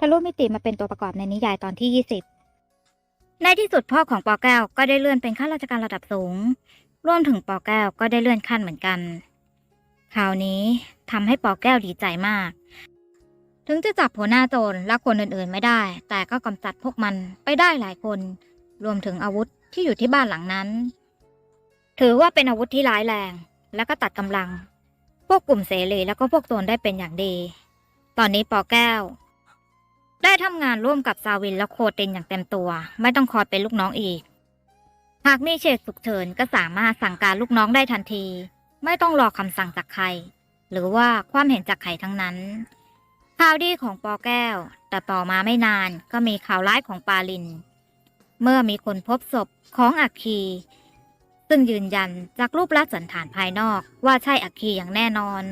ทะลุมิติมาเป็นตัวประกอบในนิยายตอนที่ 20 ในที่สุดพ่อของปอแก้วก็ได้เลื่อนเป็นข้าราชการระดับสูง รวมถึงปอแก้วก็ได้เลื่อนขั้นเหมือนกัน คราวนี้ทำให้ปอแก้วดีใจมาก ถึงจะจับหัวหน้าโจรและคนอื่นๆไม่ได้ แต่ก็กำจัดพวกมันไปได้หลายคน รวมถึงอาวุธที่อยู่ที่บ้านหลังนั้น ถือว่าเป็นอาวุธที่ร้ายแรง และก็ตัดกำลัง พวกกลุ่มเสรีแล้วก็พวกโจรได้เป็นอย่างดี ตอนนี้ปอแก้ว ได้ทำงานร่วมกับซาวินและโคเตนอย่างเต็มตัว ไม่ต้องคอยเป็นลูกน้องอีก หากมีเหตุฉุกเฉินก็สามารถสั่งการลูกน้องได้ทันที ไม่ต้องรอคำสั่งจากใคร หรือว่าความเห็นจากใครทั้งนั้น ข่าวดีของปอแก้ว แต่ต่อมาไม่นานก็มีข่าวร้ายของปาลิน เมื่อมีคนพบศพของอัคคี ซึ่งยืนยันจากรูปลักษณ์สันฐานภายนอกว่าใช่อัคคีอย่างแน่นอน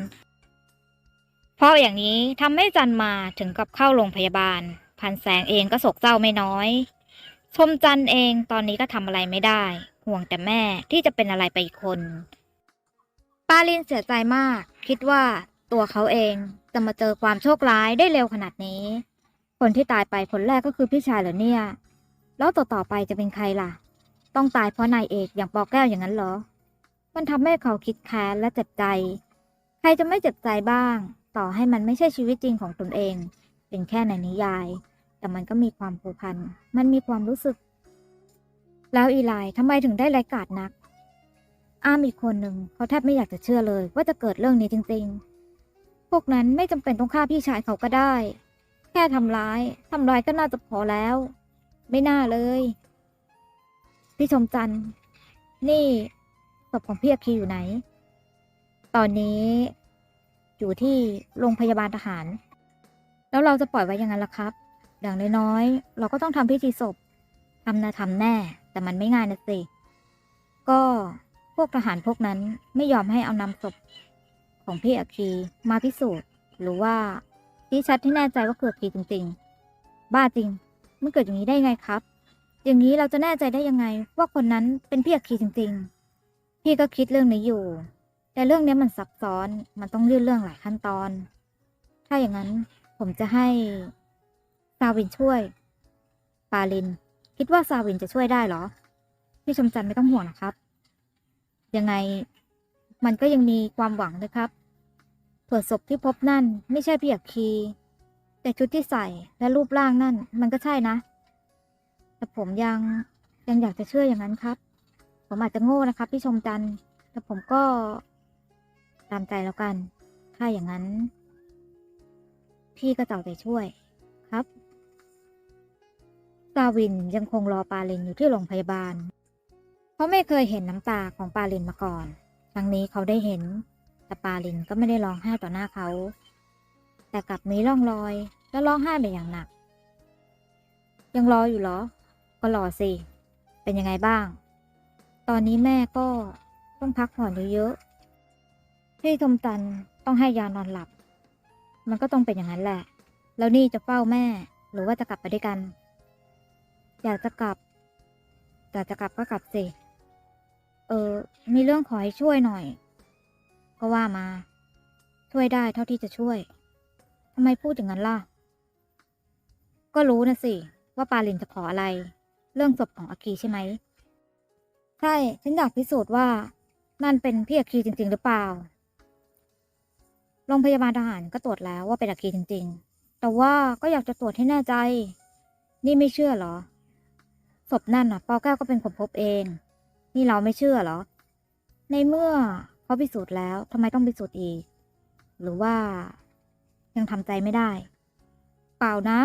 เพราะอย่างนี้ทำให้จันมาถึงกับเข้าโรงพยาบาล พันแสงเองก็โศกเศร้าไม่น้อย ชมจันเองตอนนี้ก็ทำอะไรไม่ได้ ห่วงแต่แม่ที่จะเป็นอะไรไปอีกคนปาลินเสียใจมาก คิดว่าตัวเขาเองจะมาเจอความโชคร้ายได้เร็วขนาดนี้ คนที่ตายไปคนแรกก็คือพี่ชายเหรอเนี่ย แล้วต่อต่อไปจะเป็นใครล่ะ ต้องตายเพราะนายเอกอย่างปอแก้วอย่างนั้นเหรอ มันทำให้เขาคิดแค้นและเจ็บใจ ใครจะไม่เจ็บใจบ้าง ต่อให้มันไม่ใช่ชีวิตจริงของตนเอง เป็นแค่ในนิยาย แต่มันก็มีความผูกพัน มันมีความรู้สึก แล้วอีไลทำไมถึงได้ไร้กาดนัก อ้ามอีกคนหนึ่งเขาแทบไม่อยากจะเชื่อเลย ว่าจะเกิดเรื่องนี้จริง ๆ พวกนั้นไม่จำเป็นต้องฆ่าพี่ชายเขาก็ได้ แค่ทำร้ายทำร้ายก็น่าจะพอแล้ว ไม่น่าเลย พี่ชมจันทร์นี่ศพของพี่อาคีอยู่ไหน ตอนนี้ อยู่ที่โรงพยาบาลทหาร แล้วเราจะปล่อยไว้อย่างนั้นล่ะครับ อย่างน้อยๆเราก็ต้องทำพิธีศพทำนะทำแน่ แต่มันไม่ง่ายนะสิ ก็พวกทหารพวกนั้นไม่ยอมให้เอานำศพของพี่อาคีมาพิสูจน์ หรือว่าชี้ชัดที่แน่ใจว่าเกิดอาคีจริงๆ บ้าจริงมันเกิดอย่างนี้ได้ไงครับ อย่างนี้เราจะแน่ใจได้ยังไง ว่าคนนั้นเป็นพี่อาคีจริง ๆ พี่ก็คิดเรื่องนี้อยู่ แต่เรื่องนี้มันซับซ้อน มันต้องยื่นเรื่องหลายขั้นตอน ถ้าอย่างนั้นผมจะให้ซาวินช่วย ปาลิน คิดว่าซาวินจะช่วยได้เหรอ พี่ชมจันไม่ต้องห่วงนะครับ ยังไงมันก็ยังมีความหวังนะครับเผื่อศพที่พบนั่น ไม่ใช่พี่อักคี แต่ชุดที่ใส่และรูปร่างนั่น มันก็ใช่นะ แต่ผมยังยังอยากจะเชื่ออย่างนั้นครับ ผมอาจจะโง่นะครับ พี่ชมจันแต่ผมก็ ตามใจแล้วกัน ถ้าอย่างนั้น พี่ก็จะเอาใจช่วยครับซาวินยังคงรอปาลินอยู่ที่โรงพยาบาล เขาไม่เคยเห็นน้ำตาของปาลินมาก่อน ครั้งนี้เขาได้เห็น แต่ปาลินก็ไม่ได้ร้องไห้ต่อหน้าเขา แต่กลับมีร่องรอยและร้องไห้ไปอย่างหนัก ยังรออยู่เหรอ ก็รอสิ เป็นยังไงบ้าง ตอนนี้แม่ก็ต้องพักผ่อนเยอะๆ พี่ทมตันต้องให้ยานอนหลับ มันก็ต้องเป็นอย่างนั้นแหละ แล้วนี่จะเฝ้าแม่ หรือว่าจะกลับไปด้วยกัน อยากจะกลับ แต่จะกลับก็กลับสิ เออ มีเรื่องขอให้ช่วยหน่อย ก็ว่ามา ช่วยได้เท่าที่จะช่วยทำไมพูดอย่างนั้นล่ะ ก็รู้นะสิ ว่าปาลินจะขออะไร เรื่องศพของอาคีใช่ไหม ใช่ ฉันอยากพิสูจน์ว่านั่นเป็นพี่อาคีจริง ๆ หรือเปล่า โรงพยาบาลทหารก็ตรวจแล้วว่าเป็นอาคีจริง ๆ แต่ว่าก็อยากจะตรวจให้แน่ใจ นี่ไม่เชื่อเหรอ ศพนั่นน่ะปอแก้วก็เป็นคนพบเอง นี่เราไม่เชื่อเหรอ ในเมื่อเขาพิสูจน์แล้วทำไมต้องพิสูจน์อีก หรือว่า ยังทำใจไม่ได้ เปล่านะ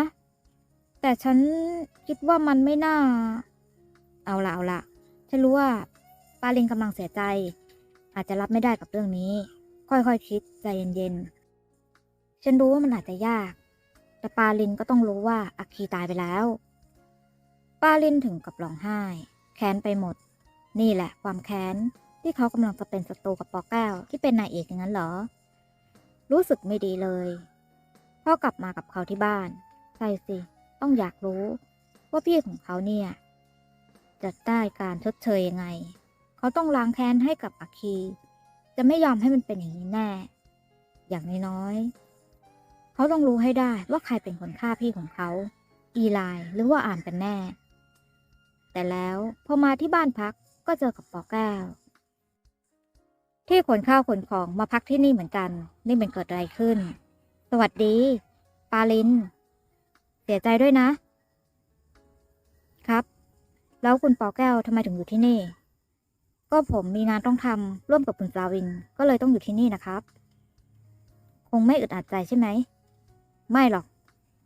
แต่ฉันคิดว่ามันไม่น่า เอาละเอาละฉันรู้ว่าปาลินกำลังเสียใจ อาจจะรับไม่ได้กับเรื่องนี้ ค่อยๆคคิดใจเย็นๆ ฉันรู้ว่ามันอาจจะยาก แต่ปาลินก็ต้องรู้ว่าอัคคีตายไปแล้ว ปาลินถึงกับร้องไห้ แค้นไปหมด นี่แหละ ความแค้นที่เขากำลังจะเป็นศัตรูกับปอแก้วที่เป็นนายเอกอย่างนั้นเหรอ รู้สึกไม่ดีเลยพ่อกลับมากับเขาที่บ้าน ใช่สิ ต้องอยากรู้ ว่าพี่ของเขาเนี่ย จะได้การชดเชยยังไง เขาต้องล้างแค้นให้กับอาคี จะไม่ยอมให้มันเป็นอย่างนี้แน่ อย่างน้อยๆ เขาต้องรู้ให้ได้ว่าใครเป็นคนฆ่าพี่ของเขา อีไลหรือว่าอ่านกันแน่ แต่แล้วพอมาที่บ้านพักก็เจอกับปอแก้ว ที่ขนข้าวขนของมาพักที่นี่เหมือนกัน นี่มันเกิดอะไรขึ้น สวัสดี ปาลิน เสียใจด้วยนะ ครับ แล้วคุณปอแก้วทำไมถึงอยู่ที่นี่ ก็ผมมีงานต้องทำร่วมกับคุณจาวิน ก็เลยต้องอยู่ที่นี่นะครับ คงไม่อึดอัดใจใช่ไหม ไม่หรอก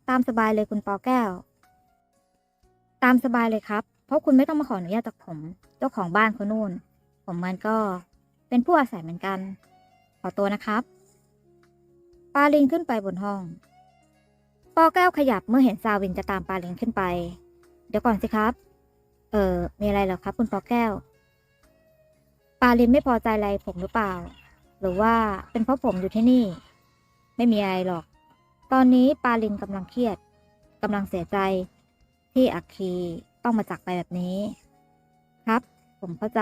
ตามสบายเลยคุณปอแก้ว ตามสบายเลยครับ เพราะคุณไม่ต้องมาขออนุญาตจากผม เจ้าของบ้านเขานู่น ผมมันก็เป็นผู้อาศัยเหมือนกัน ขอตัวนะครับปาลินขึ้นไปบนห้อง ปอแก้วขยับเมื่อเห็นซาวินจะตามปาลินขึ้นไป เดี๋ยวก่อนสิครับ เออมีอะไรเหรอครับ คุณปอแก้ว ปาลินไม่พอใจอะไรผมหรือเปล่า หรือว่าเป็นเพราะผมอยู่ที่นี่ ไม่มีอะไรหรอก ตอนนี้ปาลินกำลังเครียดกำลังเสียใจ ที่อักคีต้องมาจากไปแบบนี้ ครับ ผมเข้าใจ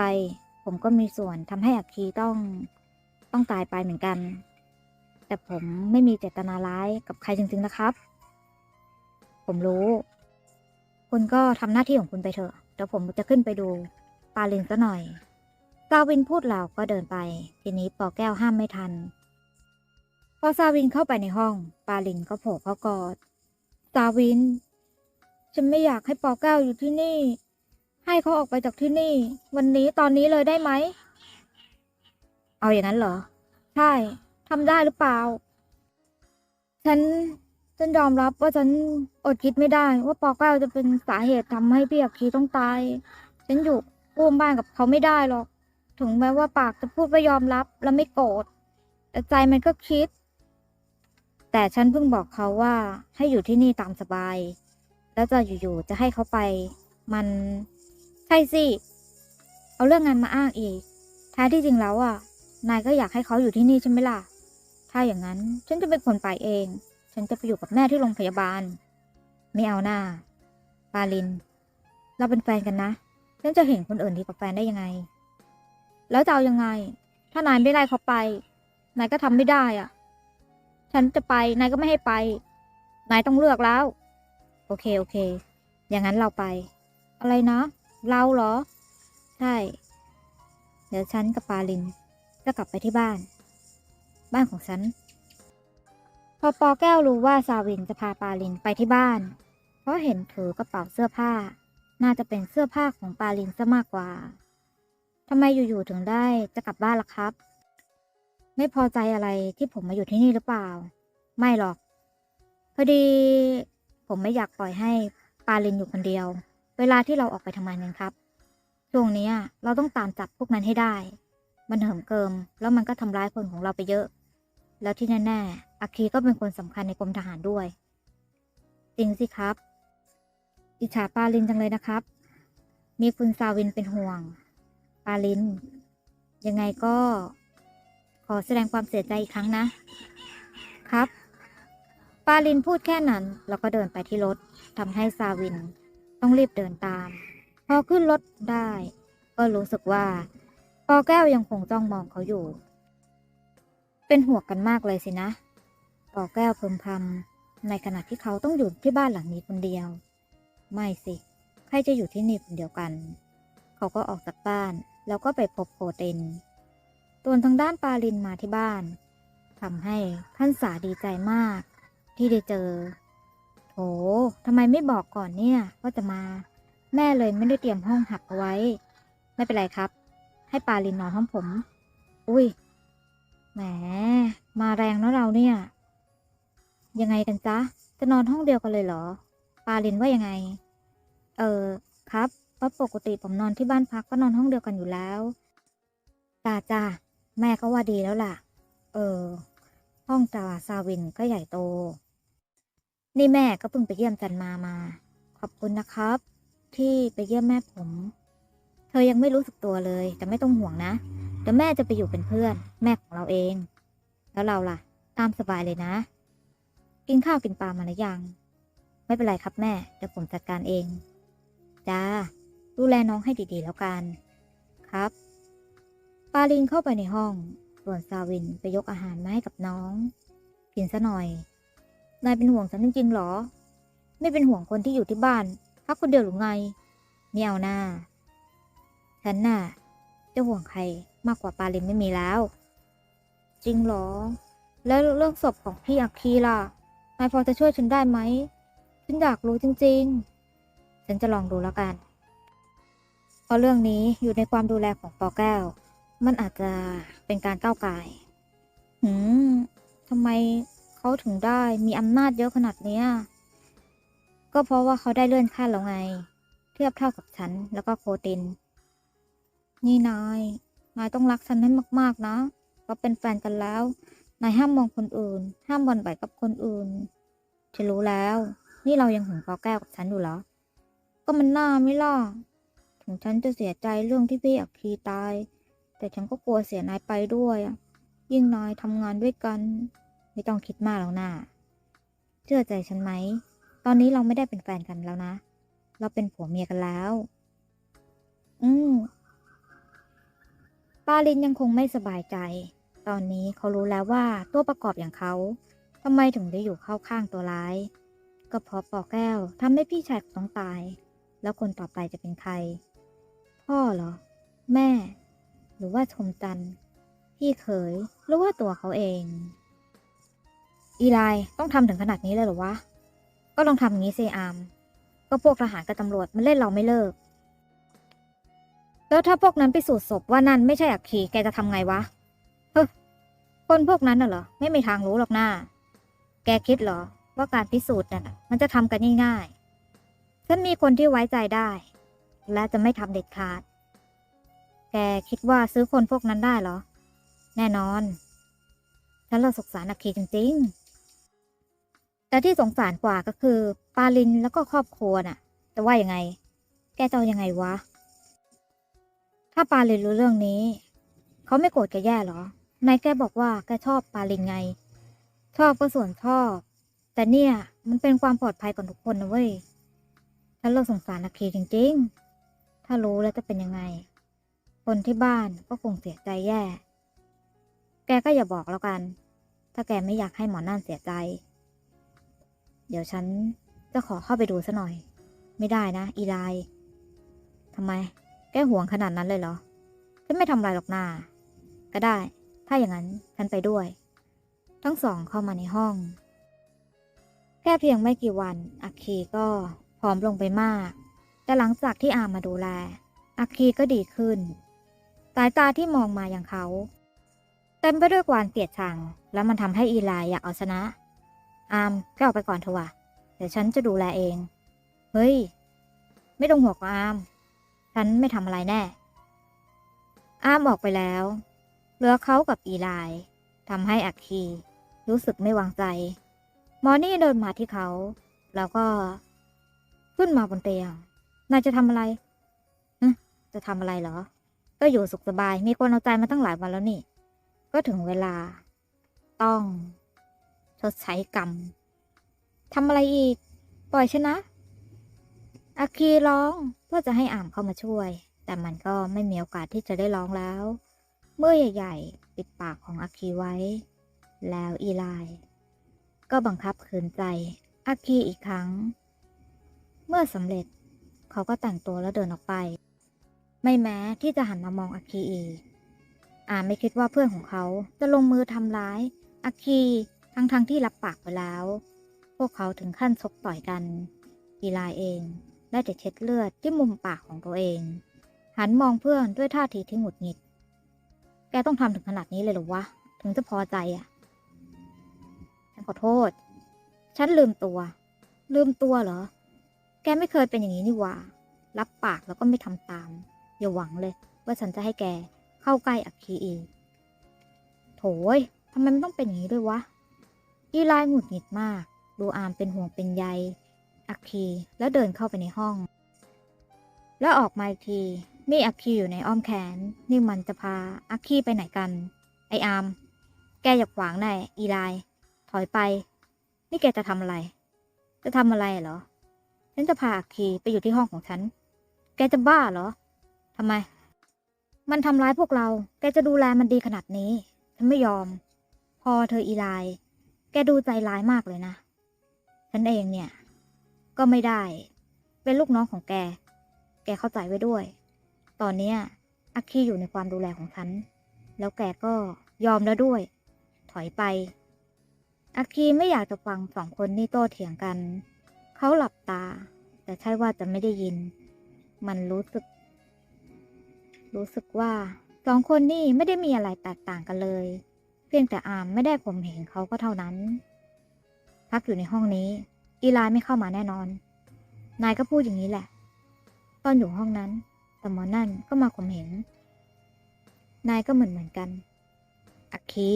ผมก็มีส่วนทำให้อักคีต้องต้องตายไปเหมือนกัน แต่ผมไม่มีเจตนาร้ายกับใครจริงๆนะครับ ผมรู้ คุณก็ทำหน้าที่ของคุณไปเถอะเดี๋ยวผมจะขึ้นไปดูปาลินซะหน่อย ซาวินพูดแล้วก็เดินไป ทีนี้ปอแก้วห้ามไม่ทัน พอซาวินเข้าไปในห้อง ปาลินก็โผล่เข้ากอดซาวิน ฉันไม่อยากให้ปอแก้วอยู่ที่นี่ ให้เขาออกไปจากที่นี่ วันนี้ตอนนี้เลยได้ไหม เอาอย่างนั้นเหรอ ใช่ทำได้หรือเปล่า ฉันฉันยอมรับว่าฉันอดคิดไม่ได้ ว่าปอแก้วจะเป็นสาเหตุทำให้พี่อักคีต้องตาย ฉันอยู่ร่วมบ้านกับเขาไม่ได้หรอก ถึงแม้ว่าปากจะพูดว่ายอมรับและไม่โกรธแต่ใจมันก็คิด แต่ฉันเพิ่งบอกเขาว่าให้อยู่ที่นี่ตามสบาย แล้วจะอยู่ๆจะให้เขาไป มันใช่สิ เอาเรื่องงานมาอ้างอีกแท้ที่จริงแล้วอะ นายก็อยากให้เขาอยู่ที่นี่ใช่ไหมล่ะ ถ้าอย่างนั้นฉันจะเป็นคนไปเอง ฉันจะไปอยู่กับแม่ที่โรงพยาบาล ไม่เอาหน้าปาลิน เราเป็นแฟนกันนะ ฉันจะเห็นคนอื่นดีกว่าแฟนได้ยังไง แล้วจะเอายังไง ถ้านายไม่ไล่เขาไป นายก็ทำไม่ได้อะ ฉันจะไป นายก็ไม่ให้ไป นายต้องเลือกแล้ว โอเค โอเค อย่างนั้นเราไป อะไรนะ เราเหรอ ใช่ เดี๋ยวฉันกับปาลินจะกลับไปที่บ้าน บ้านของฉัน พอปอแก้วรู้ว่าซาวินจะพาปาลินไปที่บ้าน เพราะเห็นถือกระเป๋าเสื้อผ้า น่าจะเป็นเสื้อผ้าของปาลินซะมากกว่า ทำไมอยู่ๆถึงได้จะกลับบ้านล่ะครับ ไม่พอใจอะไรที่ผมมาอยู่ที่นี่หรือเปล่า ไม่หรอก พอดีผมไม่อยากปล่อยให้ปาลินอยู่คนเดียว เวลาที่เราออกไปทำงานกันครับ ช่วงนี้เราต้องตามจับพวกนั้นให้ได้ มันเหิมเกิม แล้วมันก็ทำร้ายคนของเราไปเยอะ แล้วที่แน่ๆอาคีก็เป็นคนสำคัญในกรมทหารด้วย จริงสิครับ อิจฉาปาลินจังเลยนะครับ มีคุณซาวินเป็นห่วง ปาลิน ยังไงก็ ขอแสดงความเสียใจอีกครั้งนะ ครับ ปาลินพูดแค่นั้น แล้วก็เดินไปที่รถทำให้ซาวิน ต้องรีบเดินตาม พอขึ้นรถได้ ก็รู้สึกว่าปอแก้วยังคงจ้องมองเขาอยู่ เป็นห่วงกันมากเลยสินะปอแก้วพึมพำในขณะที่เขาต้องอยู่ที่บ้านหลังนี้คนเดียว ไม่สิ ใครจะอยู่ที่นี่คนเดียวกัน เขาก็ออกจากบ้าน แล้วก็ไปพบโคเตนตัวนทางด้านปาลินมาที่บ้านทำให้ท่านสาดีใจมาก ที่ได้เจอโถทำไมไม่บอกก่อนเนี่ยว่าจะมา แม่เลยไม่ได้เตรียมห้องหับเอาไว้ ไม่เป็นไรครับ ให้ปาลินนอนห้องผม อุ้ยแหม มาแรงแล้วเราเนี่ย ยังไงกันจ๊ะ จะนอนห้องเดียวกันเลยเหรอ ปาลินว่ายังไง เออ ครับ เพราะปกติผมนอนที่บ้านพักก็นอนห้องเดียวกันอยู่แล้วจ้าจ้าแม่ก็ว่าดีแล้วล่ะ เออ ห้องจ่าซาวินก็ใหญ่โต นี่แม่ก็เพิ่งไปเยี่ยมจันมามา ขอบคุณนะครับ ที่ไปเยี่ยมแม่ผม เธอยังไม่รู้สึกตัวเลย แต่ไม่ต้องห่วงนะเดี๋ยวแม่จะไปอยู่เป็นเพื่อน แม่ของเราเอง แล้วเราล่ะ ตามสบายเลยนะ กินข้าวกินปลามาหรือยัง ไม่เป็นไรครับแม่ เดี๋ยวผมจัดการเอง จ้า ดูแลน้องให้ดีๆแล้วกัน ครับ ปาลินเข้าไปในห้อง ส่วนซาวินไปยกอาหารมาให้กับน้อง กินซะหน่อย นายเป็นห่วงฉันจริงๆหรอ ไม่เป็นห่วงคนที่อยู่ที่บ้านพักคนเดียวหรือไงไม่เอาหน้า ฉันน่ะจะห่วงใครมากกว่าปาลินไม่มีแล้ว จริงเหรอ แล้วเรื่องศพของพี่อักคีล่ะ นายพอจะช่วยฉันได้ไหม ฉันอยากรู้จริง ๆ ฉันจะลองดูแล้วกัน เพราะเรื่องนี้อยู่ในความดูแลของปอแก้ว มันอาจจะเป็นการก้าวไก่ายหืมทำไมเขาถึงได้มีอำนาจเยอะขนาดเนี้ยก็เพราะว่าเขาได้เลื่อนขั้นแล้วไง เทียบเท่ากับฉันแล้วก็โคติน นี่นาย นายต้องรักฉันให้มาก ๆ นะเราเป็นแฟนกันแล้ว นายห้ามมองคนอื่น ห้ามหวันไหวกับคนอื่นฉันรู้แล้ว นี่เรายังหึงปอแก้วกับฉันอยู่เหรอ ก็มันน่าไม่ล่ะ ถึงฉันจะเสียใจเรื่องที่พี่อักคีตาย แต่ฉันก็กลัวเสียนายไปด้วยอะยิ่งนายทำงานด้วยกัน ไม่ต้องคิดมากแล้วนะเชื่อใจฉันไหม ตอนนี้เราไม่ได้เป็นแฟนกันแล้วนะ เราเป็นผัวเมียกันแล้ว อืมปาลินยังคงไม่สบายใจ ตอนนี้เขารู้แล้วว่าตัวประกอบอย่างเขาทำไมถึงได้อยู่เข้าข้างตัวร้าย ก็เพราะปอแก้วทำให้พี่ชายต้องตาย แล้วคนต่อไปจะเป็นใคร พ่อเหรอ แม่ หรือว่าชมจันที่เขยหรือว่าตัวเขาเอง อีไลต้องทำถึงขนาดนี้เลยเหรอวะ ก็ลองทำอย่างนี้สิอาม ก็พวกทหารกับตำรวจมันเล่นเราไม่เลิก แล้วถ้าพวกนั้นไปสูจน์ศพว่านั่นไม่ใช่อักขีแกจะทำไงวะเฮ้คนพวกนั้นน่ะเหรอ ไม่มีทางรู้หรอกหน้า แกคิดเหรอ ว่าการพิสูจน์น่ะมันจะทำกันง่ายๆฉันมีคนที่ไว้ใจได้ และจะไม่ทำเด็ดขาด แกคิดว่าซื้อคนพวกนั้นได้เหรอ แน่นอน ฉันเราสงสารอักขีจริง ๆ แต่ที่สงสารกว่าก็คือ ปาลินแล้วก็ครอบครัวน่ะจะว่ายังไง แกจะยังไงวะ ถ้าปาลินรู้เรื่องนี้ เขาไม่โกรธแกแย่เหรอนายแกบอกว่าแกชอบปาลินไง ชอบก็ส่วนชอบ แต่เนี่ยมันเป็นความปลอดภัยของทุกคนนะเว้ยฉันเราสงสารนักคีจริง ๆ ถ้ารู้แล้วจะเป็นยังไง คนที่บ้านก็คงเสียใจแย่ แกก็อย่าบอกแล้วกัน ถ้าแกไม่อยากให้หมอนั่นเสียใจ เดี๋ยวฉันจะขอเข้าไปดูซะหน่อย ไม่ได้นะ อีไลทำไม แกห่วงขนาดนั้นเลยเหรอ ฉันไม่ทำอะไรหรอกนาก็ได้ ถ้าอย่างนั้นฉันไปด้วย ทั้งสองเข้ามาในห้อง แค่เพียงไม่กี่วัน อัคคีก็ผอมลงไปมาก แต่หลังจากที่อามมาดูแลอัคคีก็ดีขึ้น สายตาที่มองมาอย่างเขา เต็มไปด้วยความเกลียดชัง แล้วมันทำให้อีไลอยากเอาชนะ อามแกออกไปก่อนเถอะวะเดี๋ยวฉันจะดูแลเอง เฮ้ย ไม่ต้องห่วงอาม ฉันไม่ทำอะไรแน่ อามออกไปแล้ว เหลือเขากับอีไลทำให้อักคีรู้สึกไม่วางใจ มอนี่เดินมาที่เขา แล้วก็ขึ้นมาบนเตียง นายจะทำอะไรฮะจะทำอะไรเหรอ ก็อยู่สุขสบาย มีคนเอาใจมาตั้งหลายวันแล้วนี่ ก็ถึงเวลา ต้องชดใช้กรรมทำอะไรอีก ปล่อยฉันนะ อาคีร้องเพื่อจะให้อ่ามเข้ามาช่วย แต่มันก็ไม่มีโอกาสที่จะได้ร้องแล้ว เมื่อใหญ่ๆ ปิดปากของอาคีไว้ แล้วอีไลก็บังคับขืนใจอาคีอีกครั้ง เมื่อสำเร็จ เขาก็แต่งตัวแล้วเดินออกไป ไม่แม้ที่จะหันมามองอาคีอีกอาไม่คิดว่าเพื่อนของเขาจะลงมือทำร้ายอาคีทั้งๆทที่รับปากไปแล้ว พวกเขาถึงขั้นชกต่อยกันอีไลเองได้แต่เช็ดเลือดที่มุมปากของตัวเอง หันมองเพื่อนด้วยท่าทีที่หงุดหงิด แกต้องทำถึงขนาดนี้เลยหรอวะ ถึงจะพอใจอะ ฉันขอโทษ ฉันลืมตัว ลืมตัวเหรอ กไม่เคยเป็นอย่างนี้นี่หว่า รับปากแล้วก็ไม่ทำตาม อย่าหวังเลย ว่าฉันจะให้แกเข้าใกล้อักคีอีกโถยทำไมมันต้องเป็นอย่างนี้ด้วยวะ อีไลหงุดหงิดมาก ดูอามเป็นห่วงเป็นใย อักคีแล้วเดินเข้าไปในห้อง แล้วออกมาอีกทีมีอักคีอยู่ในอ้อมแขน นี่มันจะพาอักคีไปไหนกัน ไออาม แกอย่าขวางแน่อีไลถอยไป นี่แกจะทำอะไร จะทำอะไรเหรอ ฉันจะพาอักคีไปอยู่ที่ห้องของฉัน แกจะบ้าเหรอทำไม มันทำร้ายพวกเรา แกจะดูแลมันดีขนาดนี้ ฉันไม่ยอม พอเธออีไลแกดูใจร้ายมากเลยนะ ฉันเองเนี่ย ก็ไม่ได้ เป็นลูกน้องของแก แกเข้าใจไว้ด้วย ตอนเนี้ยอาคีอยู่ในความดูแลของฉัน แล้วแกก็ยอมแล้วด้วย ถอยไปอาคีไม่อยากจะฟังสองคนนี่โต้เถียงกัน เขาหลับตา แต่ใช่ว่าจะไม่ได้ยิน มันรู้สึก รู้สึกว่าสองคนนี่ไม่ได้มีอะไรแตกต่างกันเลย เพียงแต่อามไม่ได้ผมเห็นเขาก็เท่านั้น พักอยู่ในห้องนี้ อีไลน์ไม่เข้ามาแน่นอน นายก็พูดอย่างนี้แหละ ตอนอยู่ห้องนั้นแต่หมอนั่นก็มาข่มเหงนายก็เหมือนเหมือนกัน อักคี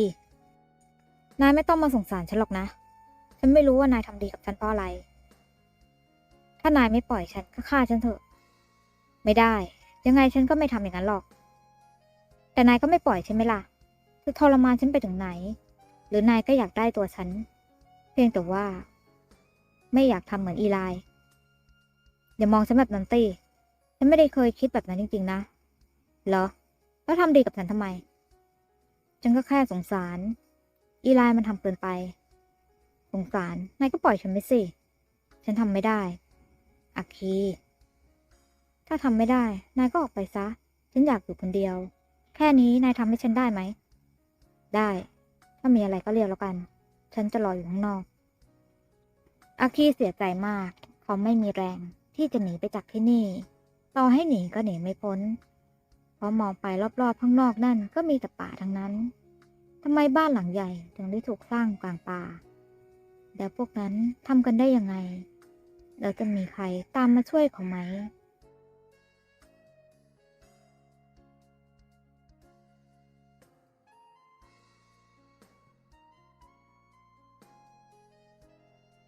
นายไม่ต้องมาสงสารฉันหรอกนะ ฉันไม่รู้ว่านายทำดีกับฉันเพราะอะไร ถ้านายไม่ปล่อยฉันก็ฆ่าฉันเถอะ ไม่ได้ ยังไงฉันก็ไม่ทำอย่างนั้นหรอก แต่นายก็ไม่ปล่อยใช่ไหมล่ะจะทรมานฉันไปถึงไหน หรือนายก็อยากได้ตัวฉัน เพียงแต่ว่า ไม่อยากทำเหมือนอีไลอย่ามองฉันแบบนั้นตีฉันไม่ได้เคยคิดแบบนั้นจริงๆนะ เหรอ แล้วทำดีกับฉันทำไม ฉันก็แค่สงสาร อีไลมันทำเกินไป สงสาร นายก็ปล่อยฉันไปสิ ฉันทำไม่ได้ อักคี ถ้าทำไม่ได้ นายก็ออกไปซะ ฉันอยากอยู่คนเดียว แค่นี้นายทำให้ฉันได้ไหม ได้ ถ้ามีอะไรก็เรียกแล้วกัน ฉันจะรออยู่ข้างนอก อาคีเสียใจมาก เขาไม่มีแรงที่จะหนีไปจากที่นี่ ต่อให้หนีก็หนีไม่พ้น เพราะมองไปรอบๆข้างนอกนั่นก็มีแต่ป่าทั้งนั้นทำไมบ้านหลังใหญ่ถึงได้ถูกสร้างกลางป่า แล้วพวกนั้นทำกันได้ยังไง แล้วจะมีใครตามมาช่วยเขาไหม